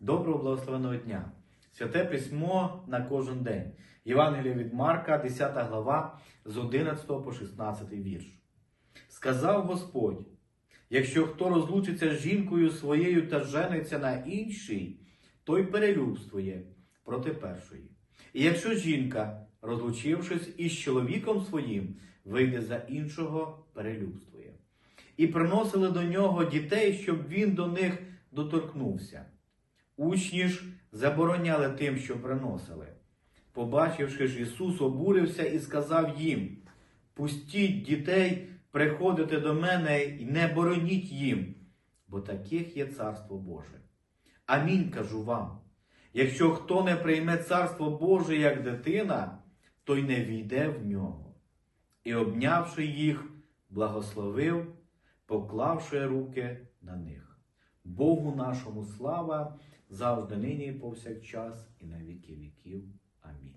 Доброго благословеного дня! Святе письмо на кожен день. Євангелія від Марка, 10 глава, з 11 по 16 вірш. Сказав Господь: якщо хто розлучиться з жінкою своєю та жениться на іншій, той перелюбствує проти першої. І якщо жінка, розлучившись із чоловіком своїм, вийде за іншого, перелюбствує. І приносили до нього дітей, щоб він до них доторкнувся. Учні ж забороняли тим, що приносили. Побачивши ж, Ісус обурився і сказав їм: Пустіть дітей приходити до мене і не бороніть їм, бо таких є Царство Боже. Амінь кажу вам. Якщо хто не прийме Царство Боже як дитина, той не війде в нього. І обнявши їх, благословив, поклавши руки на них. Богу нашому слава завжди нині і повсякчас, і на віки віків. Амінь.